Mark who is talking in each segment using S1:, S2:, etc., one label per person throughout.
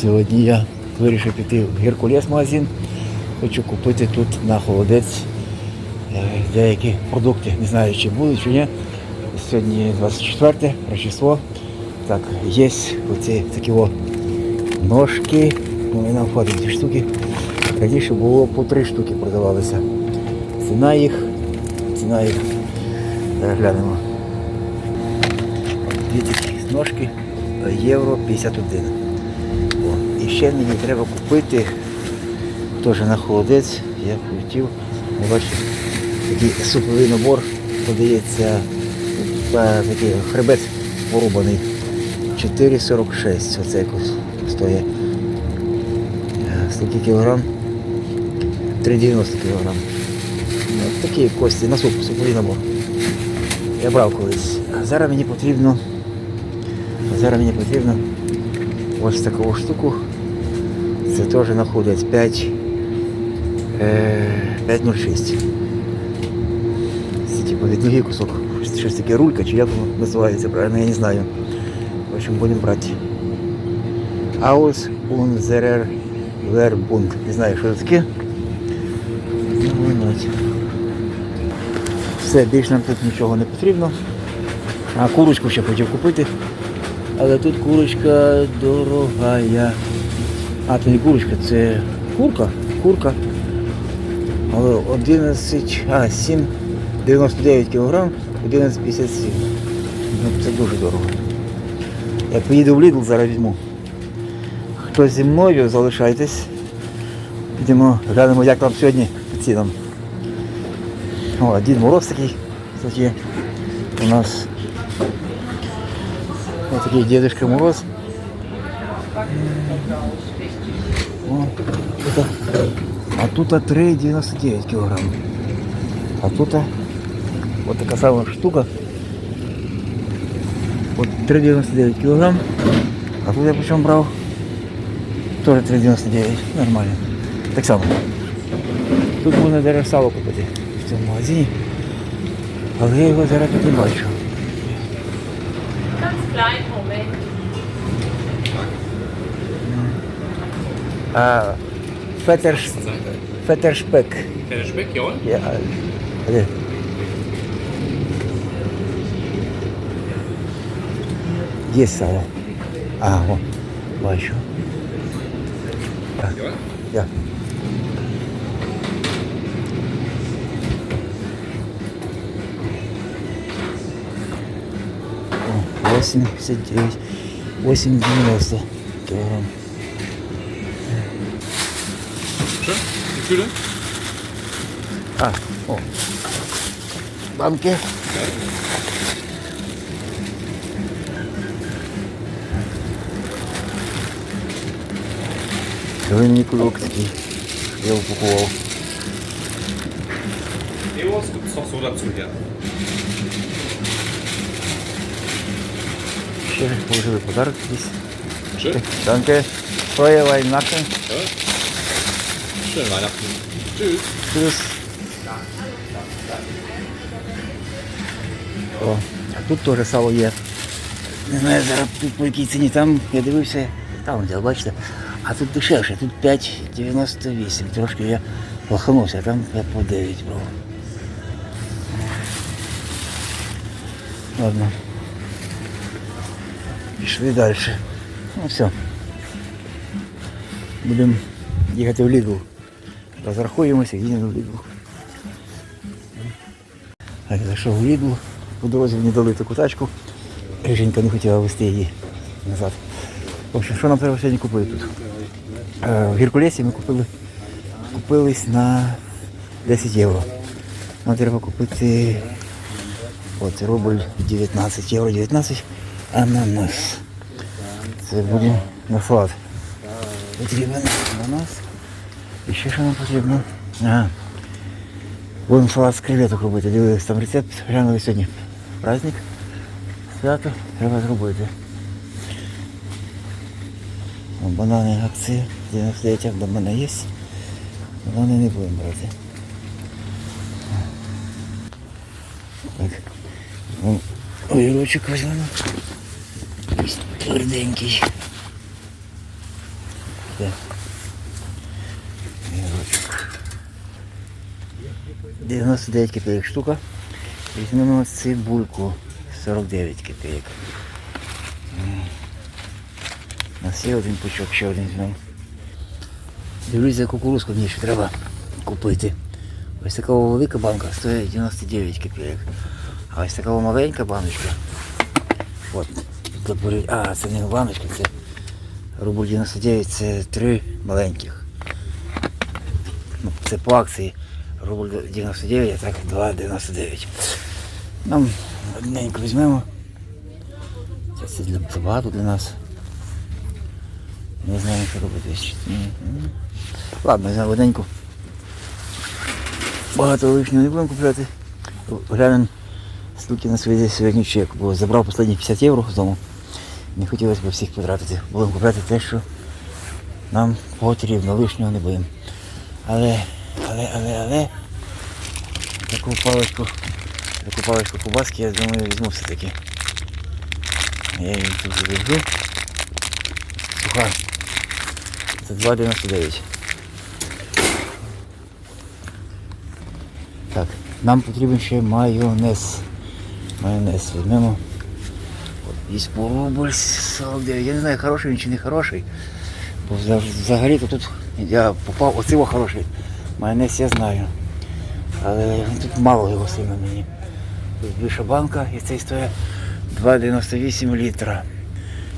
S1: Сьогодні я вирішив піти в Геркулес магазин. Хочу купити тут на холодець е, деякі продукти. Не знаю, чи будуть, чи ні. Сьогодні 24 Рождество. Так, є оці такі о ножки. Вони нам входять дві штуки. Раніше було по три штуки продавалися. Ціна їх, ціна їх. Зараз глянемо. Дві такі ножки е, євро 51. І ще мені треба купити теж на холодець. Я хотів, ну, бачите, такий суповий набор подається е, такий хребет порубаний. 4,46. Оце якось стоїть. Е, Скільки кілограм? 3,90 кілограм. От такі кості на суп, суповий набор. Я брав колись. А зараз мені потрібно. Зараз мені потрібно ось таку штуку. Це теж знаходить 5. Е, 5,06. Це типу від ноги кусок. Щось- таке рулька, чи як воно називається, правильно, я не знаю. В общем, будемо брати. Aus unserer Werbung. Не знаю, що це таке. Все, більше нам тут нічого не потрібно. А курочку ще хотів купити. Але тут курочка дорогая. А, це не курочка, це курка. Курка. Але 11, а, 7, 99 кг, 11,57. Ну, це дуже дорого. Я поїду в Lidl, зараз візьму. Хто зі мною, залишайтесь. Підемо, глянемо, як там сьогодні по цінам. О, Дід Мороз такий, кстати, у нас Ось такий Дедушка Мороз. О, тут, а тут 3,99 кілограм. А тут вот така сама штука. Вот 3,99 кілограм. А тут я почем брав? Тоже 3,99. Нормально. Так само. Тут можна навіть сало купити в цьому магазині. Але я його зараз не бачу.
S2: Ganz
S1: А, Фетерш, Фетершпек.
S3: Der Speck, jawohl.
S1: Я, а, де? Є сало. А, о, бачу.
S3: Jawohl.
S1: Я. О, 89, 8,90 килограмм.
S3: 줄은?
S1: 아, 어. 남게. Dominik Lukski. Ja upuchował. Bei
S3: uns gibt es noch so dazu.
S1: Położyły podarki.
S3: Czy?
S1: Danke. Freue Weihnachten.
S3: Ja. Schöne Weihnachten. Tschüss.
S1: Плюс. О, а тут теж сало є. Не знаю зараз тут по якій ціні. Там я дивився, там де, бачите. А тут дешевше, тут 5,98. Трошки я лоханувся, а там 5 по 9 брав. Ладно. Пішли далі. Ну все. Будемо їхати в Лідл. Розрахуємося, їдемо в Лідл. Так, зайшов у Лідл. По дорозі мені дали таку тачку. Жінка не хотіла вести її назад. В общем, що нам треба сьогодні купити тут? Е, В Геркулесі ми купили купились на 10 євро. Нам треба купити от рубль 19 євро 19 ананас. Це буде на салат. Потрібен ананас. І ще що нам потрібно? Ага. Будемо салат з креветок робити. Дивились там рецепт, глянули сьогодні. Праздник. Свято треба зробити. О, Банани акції 99 до мене є. Банани не будемо брати. Так. О, Огірочок візьмемо. Тверденький. Де? 99 копійок штука. Візьмемо цибульку 49 копійок. У нас є один пучок, ще один візьмемо. За кукурузку, мені ще треба купити. Ось така велика банка стоїть 99 копійок. А ось така маленька баночка. От, А, це не баночка, це рубль 99, це три маленьких. Ну, це по акції рубль 99, а так 2,99. Нам одненько візьмемо. Це, для забагато для нас. Не знаю, що робити. Ладно, візьмемо одненьку. Багато лишнього не будемо купляти. Глянемо скільки на свій сьогодні чек, бо забрав останні 50 євро з дому. Не хотілося б всіх потратити. Будемо купляти те, що нам потрібно, лишнього не будемо. Але, але, але, але таку паличку, таку паличку кубаски, я думаю, візьму все-таки. Я її тут завезу. Суха. Це 2,99. Так, нам потрібен ще майонез. Майонез візьмемо. Рубль 49. Я не знаю, хороший він чи не хороший. Бо взагалі-то тут я попав, оце хороший. Майонез я знаю. Але тут мало його сильно мені. Тут більша банка і цей стоїть 2,98 літра.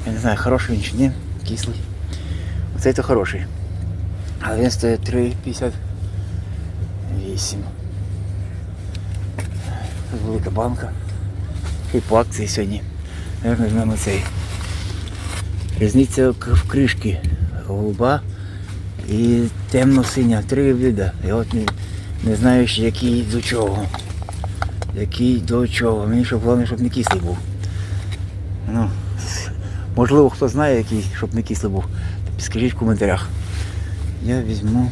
S1: Я не знаю, хороший він чи ні, кислий. Оцей то хороший. Але він стоїть 3,58. Тут велика банка. І по акції сьогодні. Наверно, візьмемо цей. Різниця в кришки голуба і темно-синя. Три вида. Я от не, не знаю, який до чого. Який до чого. Мені щоб головне, щоб не кислий був. Ну, можливо, хто знає, який, щоб не кислий був. Скажіть в коментарях. Я візьму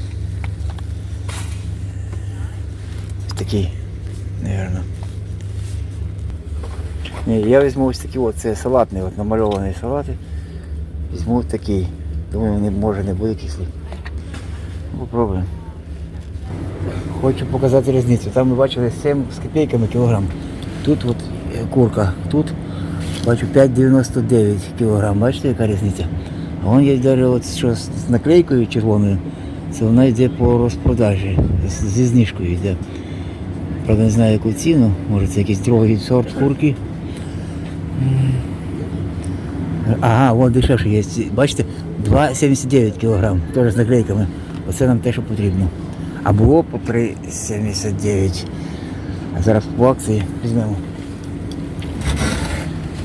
S1: ось такий, напевно. Ні, я візьму ось такий, от, це салатний, от намальований салати. Візьму такий. Думаю, не може не буде кислий. Попробуємо. Хочу показати різницю. Там ми бачили 7 з копійками кілограм. Тут от е, курка, тут бачу 5,99 кілограм. Бачите, яка різниця? А вон є далі от що з наклейкою червоною. Це вона йде по розпродажі. Зі знижкою йде. Правда, не знаю яку ціну. Може це якийсь другий сорт курки. Ага, вон дешевше є. Бачите, 2,79 кг, теж з наклейками. Оце нам те, що потрібно. А було по 3,79. А зараз по акції візьмемо.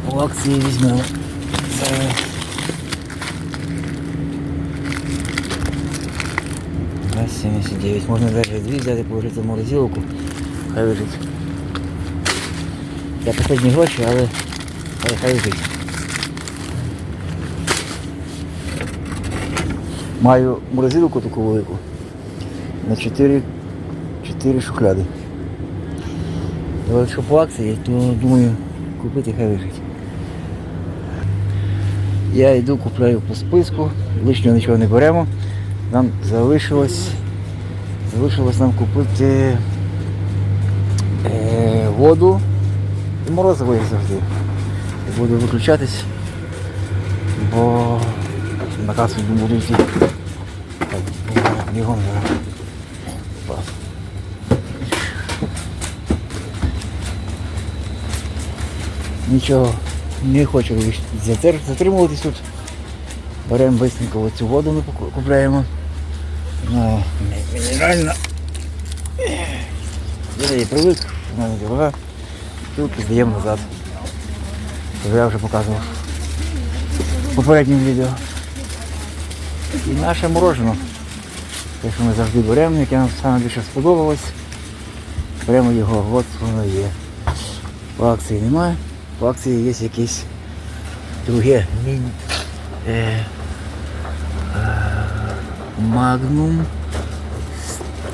S1: По акції візьмемо. Це... Два 79. Можна навіть дві взяти, положити в морозилку. Хай лежить. Я последні гроші, але хай, хай лежить. Маю морозилку таку велику на 4, 4 шухляди. Але якщо по акції, то думаю купити хай лежить. Я йду, купляю по списку, лишнього нічого не беремо. Нам залишилось, залишилось нам купити е, воду і морозиво як завжди. Буду виключатись, бо на касу буду йти. Бігом. Нічого, не хочу затримуватись тут. Беремо бистренько оцю воду, ми купляємо. Ну, мі- мінеральна. Я її привик, вона дорога. Тут здаємо назад. Я вже показував в попередньому відео. І наше мороженое. Те, що ми завжди беремо, яке нам саме більше сподобалось. Беремо його, от воно є. По акції немає. По акції є якісь друге. Е, е, Магнум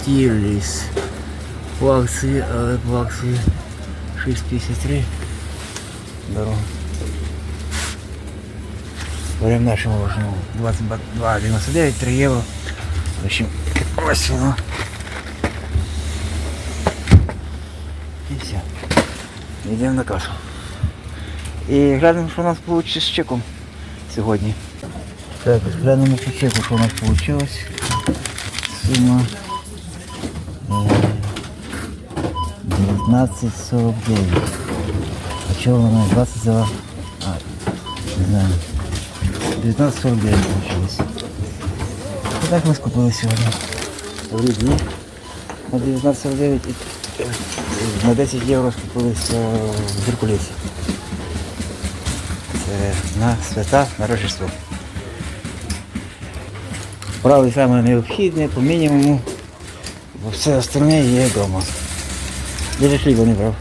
S1: Стіліс. По акції, але по акції 6,53. Дорога. Беремо нашу молочну 22,99, 3 євро. В общем, ось воно. І все. Йдемо на кашу. І глянемо, що у нас вийде з чеком сьогодні. Так, глянемо по чеку, що у нас вийшло. Сума е, 19,49. А чого вона 20 за... А, не знаю. 19,49 получилось. І так ми скупили сьогодні. На 19,49 і е, на 10 євро скупилися в Геркулесі. Це на свята, на Рождество. Брали саме необхідне, по мінімуму, бо все остальне є вдома. Даже хліба не брав.